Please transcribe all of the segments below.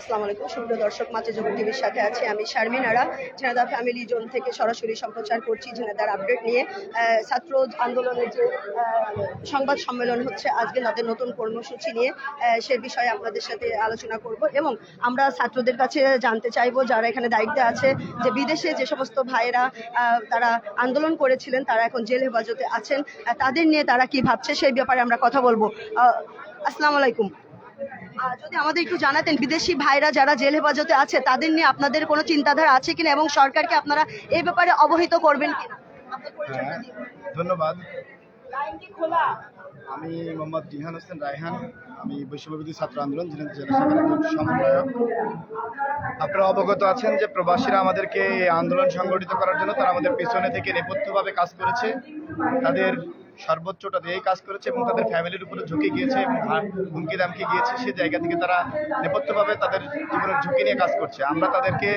আসসালামু আলাইকুম। সুপ্রিয় দর্শক, মাঝে যুব টিভির সাথে আছে আমি শারমিন আরা ঝিনাদা ফ্যামিলি জোন থেকে সরাসরি সম্প্রচার করছি ঝিনাদার আপডেট নিয়ে। ছাত্র আন্দোলনের যে সংবাদ সম্মেলন হচ্ছে, আজকে তাদের নতুন কর্মসূচি নিয়ে সে বিষয়ে আপনাদের সাথে আলোচনা করব এবং আমরা ছাত্রদের কাছে জানতে চাইব, যারা এখানে দায়িত্বে আছে, যে বিদেশে যে সমস্ত ভাইয়েরা তারা আন্দোলন করেছিলেন, তারা এখন জেল হেফাজতে আছেন তাদের নিয়ে তারা কি ভাবছে, সেই ব্যাপারে আমরা কথা বলব। আসসালামু আলাইকুম। যদি আমাদের একটু জানাতেন বিদেশি ভাইরা যারা জেল হেফাজতে আছে তাদের নিয়ে আপনাদের কোনো চিন্তাধারা আছে কিনা এবং সরকারকে আপনারা এই ব্যাপারে অবহিত করবেন কিনা? হ্যাঁ, ধন্যবাদ? আমি মোহাম্মদ জিহান হোসেন রায়হান। আমি বৈশ্ববিধি ছাত্র আন্দোলন জেলা সমন্বয়ক। আপনারা অবগত আছেন যে প্রবাসীরা আমাদেরকে আন্দোলন সংগঠিত করার জন্য তারা আমাদের পেছনে থেকে নেপথ্যভাবে কাজ করেছে। তাদের সর্বোচ্চটা দিয়েই কাজ করেছে এবং তাদের ফ্যামিলির উপরে ঝুঁকি গিয়েছে হুমকি দামকি গিয়েছে, সে জায়গা থেকে তারা নেপথ্যভাবে তাদের জীবনের ঝুঁকি নিয়ে কাজ করছে। আমরা তাদেরকে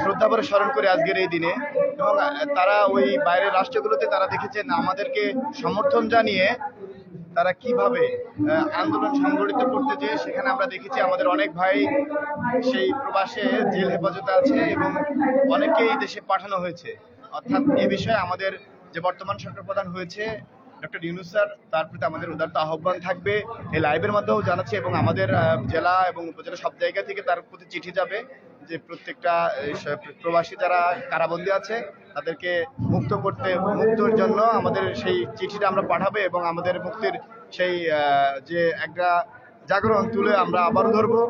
শ্রদ্ধা করে স্মরণ করি আজকের এই দিনে এবং তারা ওই বাইরের রাষ্ট্রগুলোতে তারা দেখেছেন আমাদেরকে সমর্থন জানিয়ে তারা কীভাবে আন্দোলন সংগঠিত করতে চেয়ে সেখানে আমরা দেখেছি আমাদের অনেক ভাই সেই প্রবাসে জেল হেফাজতে আছে এবং অনেকেই দেশে পাঠানো হয়েছে। অর্থাৎ এ বিষয়ে আমাদের যে বর্তমান সরকার প্রধান হয়েছে ডক্টর ইউনুস স্যার, তার প্রতি আমাদের উদারত আহ্বান থাকবে। এই লাইভের মাধ্যমেও জানাচ্ছি এবং আমাদের জেলা এবং উপজেলা সব জায়গা থেকে তার প্রতি চিঠি যাবে যে প্রত্যেকটা প্রবাসী যারা কারাবন্দী আছে, তাদেরকে মুক্ত করতে, মুক্তর জন্য আমাদের সেই চিঠিটা আমরা পাঠাবে এবং আমাদের মুক্তির সেই যে একটা জাগরণ তুলে আমরা আবারও ধরবো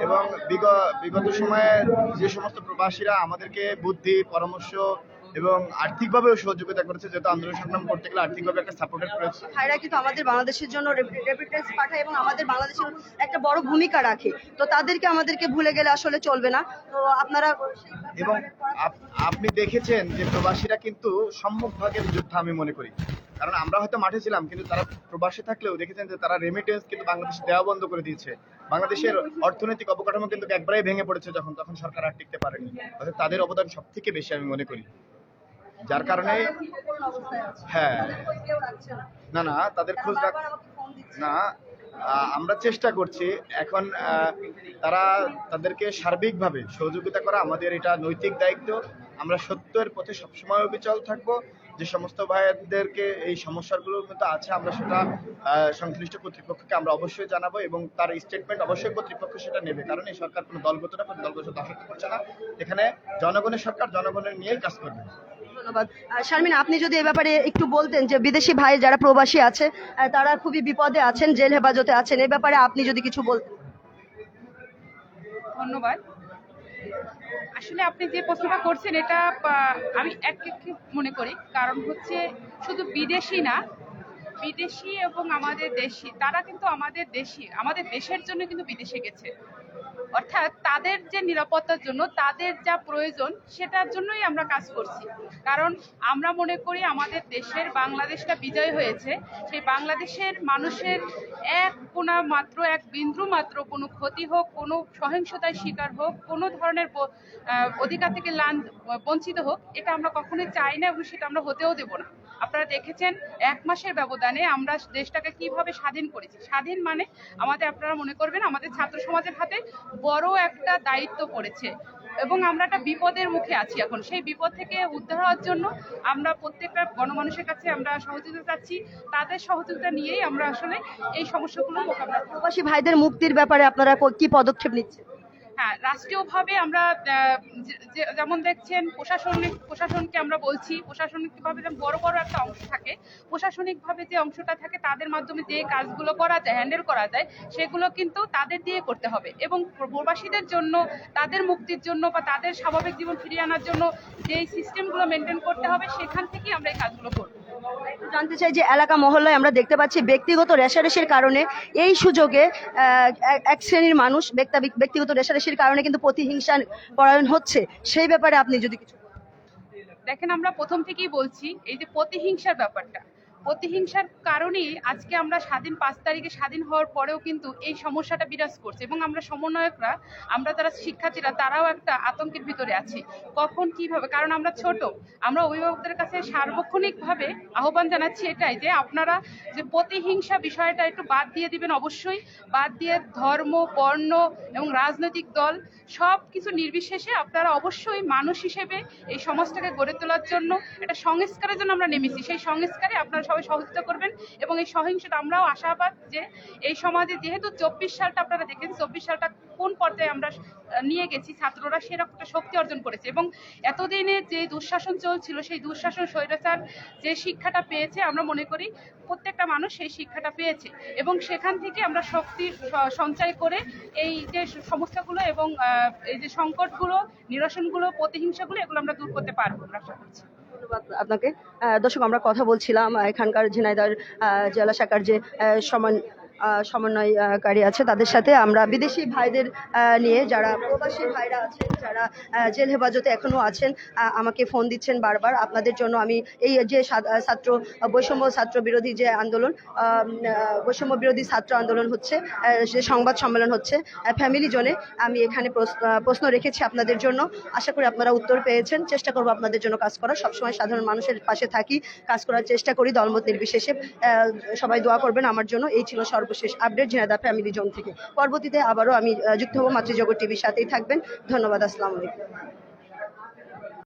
এবং বিগ- বিগত সময়ে যে সমস্ত প্রবাসীরা আমাদেরকে বুদ্ধি, পরামর্শ এবং আর্থিকভাবেও সহযোগিতা করেছে যেহেতু আন্দোলন সংগ্রাম করতে গেলে আর্থিকভাবে একটা সাপোর্টের প্রয়োজন ভাইরা কিন্তু আমাদের বাংলাদেশের জন্য রেমিটেন্স পাঠায় এবং আমাদের বাংলাদেশের একটা বড় ভূমিকা রাখে। তো তাদেরকে আমাদেরকে ভুলে গেলে আসলে চলবে না। তো আপনারা এবং আপনি দেখেছেন যে প্রবাসীরা কিন্তু সম্মুখ ভাগের যোদ্ধা আমি মনে করি। কারণ আমরা হয়তো মাঠে ছিলাম কিন্তু তারা প্রবাসী থাকলেও দেখেছেন যে তারা রেমিটেন্স কিন্তু বাংলাদেশ দেওয়া বন্ধ করে দিয়েছে। বাংলাদেশের অর্থনৈতিক অবকাঠামো কিন্তু একবারেই ভেঙে পড়েছে যখন তখন সরকার আর টিকতে পারেনি। অর্থাৎ তাদের অবদান সব থেকে বেশি আমি মনে করি। যার কারণে হ্যাঁ। না? না তাদের খোঁজ রাখ। না আমরা চেষ্টা করছি। এখন তারা তাদেরকে সার্বিকভাবে সহযোগিতা করা আমাদের এটা নৈতিক দায়িত্ব। আমরা সত্যের পথে সবসময় অবিচল থাকব। যে সমস্ত ভাইদেরকে এই সমস্যাগুলোর মধ্যে আছে আমরা সেটা সংশ্লিষ্ট কর্তৃপক্ষকে আমরা অবশ্যই জানাব এবং তার স্টেটমেন্ট অবশ্যই কর্তৃপক্ষ সেটা নেবে। কারণ এই সরকার কোনো দলগত না কোনো দলগত দাসত্ব করছে না। এখানে জনগণের সরকার জনগণের নিয়েই কাজ করবে। ধন্যবাদ। শারমিন আপনি যদি এ ব্যাপারে একটু বলতেন যে বিদেশি ভাই যারা প্রবাসী আছে তারা খুবই বিপদে আছেন জেল হেফাজতে আছেন এই ব্যাপারে আপনি যদি কিছু বলতেন। ধন্যবাদ। আসলে আপনি যে প্রশ্নটা করছেন, এটা আমি এক এক মনে করি। কারণ হচ্ছে শুধু বিদেশি না, বিদেশি এবং আমাদের দেশি, তারা কিন্তু আমাদের দেশি, আমাদের দেশের জন্য কিন্তু বিদেশে গেছে। অর্থাৎ তাদের যে নিরাপত্তার জন্য, তাদের যা প্রয়োজন, সেটার জন্যই আমরা কাজ করছি। কারণ আমরা মনে করি আমাদের দেশের বাংলাদেশটা বিজয় হয়েছে। সেই বাংলাদেশের মানুষের এক কোনা মাত্র, এক বিন্দু মাত্র কোনো ক্ষতি হোক, কোনো সহিংসতার শিকার হোক, কোনো ধরনের অধিকার থেকে লান বঞ্চিত হোক, এটা আমরা কখনোই চাই না এবং সেটা আমরা হতেও দেব না। আপনারা দেখেছেন, এক মাসের ব্যবধানে আমরা দেশটাকে কীভাবে স্বাধীন করেছি। স্বাধীন মানে আমাদের আপনারা মনে করবেন, আমাদের ছাত্র সমাজের হাতে বড় একটা দায়িত্ব পড়েছে এবং আমরা একটা বিপদের মুখে আছি এখন। সেই বিপদ থেকে উদ্ধার হওয়ার জন্য আমরা প্রত্যেকটা গণমানুষের কাছে আমরা সহযোগিতা চাচ্ছি। তাদের সহযোগিতা নিয়েই আমরা আসলে এই সমস্যাগুলো মোকাবিলা প্রবাসী ভাইদের মুক্তির ব্যাপারে আপনারা কি পদক্ষেপ নিচ্ছেন? হ্যাঁ রাষ্ট্রীয়ভাবে আমরা যেমন দেখছেন প্রশাসনিক, প্রশাসনকে আমরা বলছি প্রশাসনিকভাবে যেমন বড় বড় একটা অংশ থাকে প্রশাসনিকভাবে যে অংশটা থাকে তাদের মাধ্যমে যে কাজগুলো করা যায় হ্যান্ডেল করা যায়, সেগুলো কিন্তু তাদের দিয়ে করতে হবে। এবং প্রবাসীদের জন্য, তাদের মুক্তির জন্য বা তাদের স্বাভাবিক জীবন ফিরিয়ে আনার জন্য যে সিস্টেমগুলো মেনটেন করতে হবে, সেখান থেকেই আমরা এই কাজগুলো করব। জানতে চাই যে এলাকা মহল্লায় আমরা দেখতে পাচ্ছি ব্যক্তিগত রেশারেশির কারণে এই সুযোগে এক- শ্রেণির মানুষ ব্যক্তিগত রেশারেশির কারণে কিন্তু প্রতিহিংসা পরায়ণ হচ্ছে সেই ব্যাপারে আপনি যদি কিছু। দেখেন, আমরা প্রথম থেকেই বলছি, এই যে প্রতিহিংসার ব্যাপারটা প্রতিহিংসার কারণেই আজকে আমরা স্বাধীন পাঁচ তারিখে স্বাধীন হওয়ার পরেও কিন্তু এই সমস্যাটা বিরাজ করছে এবং আমরা সমন্বয়করা, আমরা যারা শিক্ষার্থীরা, তারাও একটা আতঙ্কের ভিতরে আছি। কখন কীভাবে? কারণ আমরা ছোট, আমরা অভিভাবকদের কাছে সার্বক্ষণিকভাবে আহ্বান জানাচ্ছি এটাই যে আপনারা যে প্রতিহিংসা বিষয়টা একটু বাদ দিয়ে দিবেন অবশ্যই। বাদ দিয়ে ধর্ম, বর্ণ এবং রাজনৈতিক দল সব কিছু নির্বিশেষে আপনারা অবশ্যই মানুষ হিসেবে এই সমাজটাকে গড়ে তোলার জন্য একটা সংস্কারের জন্য আমরা নেমেছি। সেই সংস্কারে আপনারা সবাই সহযোগিতা করবেন এবং এই সহিংসতা আমরাও আশাবাদ যে এই সমাজে যেহেতু চব্বিশ সালটা আপনারা দেখেন চব্বিশ সালটা কোন পর্যায়ে আমরা নিয়ে গেছি, ছাত্ররা সেরকম একটা শক্তি অর্জন করেছে এবং এতদিনে যে দুঃশাসন চলছিল, সেই দুঃশাসন, স্বৈরাচার যে শিক্ষাটা পেয়েছে, আমরা মনে করি প্রত্যেকটা মানুষ সেই শিক্ষাটা পেয়েছে এবং সেখান থেকে আমরা শক্তি সঞ্চয় করে এই যে সমস্যাগুলো এবং এই যে সংকটগুলো, নিরসনগুলো, প্রতিহিংসাগুলো, এগুলো আমরা দূর করতে পারব, আমরা আশা করছি। ধন্যবাদ আপনাকে। দর্শক আমরা কথা বলছিলাম এখানকার ঝিনাইদার জেলা শাখার যে সমান সমন্বয়কারী আছে তাদের সাথে। আমরা বিদেশি ভাইদের নিয়ে যারা প্রবাসী ভাইরা আছেন, যারা জেল হেফাজতে এখনও আছেন আমাকে ফোন দিচ্ছেন বারবার। আপনাদের জন্য আমি এই যে ছাত্র, বৈষম্য ছাত্র বিরোধী যে আন্দোলন বৈষম্য বিরোধী ছাত্র আন্দোলন হচ্ছে যে সংবাদ সম্মেলন হচ্ছে ফ্যামিলি জোনে আমি এখানে প্রশ্ন রেখেছি আপনাদের জন্য। আশা করি আপনারা উত্তর পেয়েছেন। চেষ্টা করব আপনাদের জন্য কাজ করার। সবসময় সাধারণ মানুষের পাশে থাকি, কাজ করার চেষ্টা করি দলমত নির্বিশেষে। সবাই দোয়া করবেন আমার জন্য। এই ছিল সর্বশেষ আপডেট ঝিনাদা ফ্যামিলি জোন থেকে। পরবর্তীতে আবারও আমি যুক্ত হব মাতৃজগৎ টিভির সাথেই থাকবেন। ধন্যবাদ, আসসালামু আলাইকুম।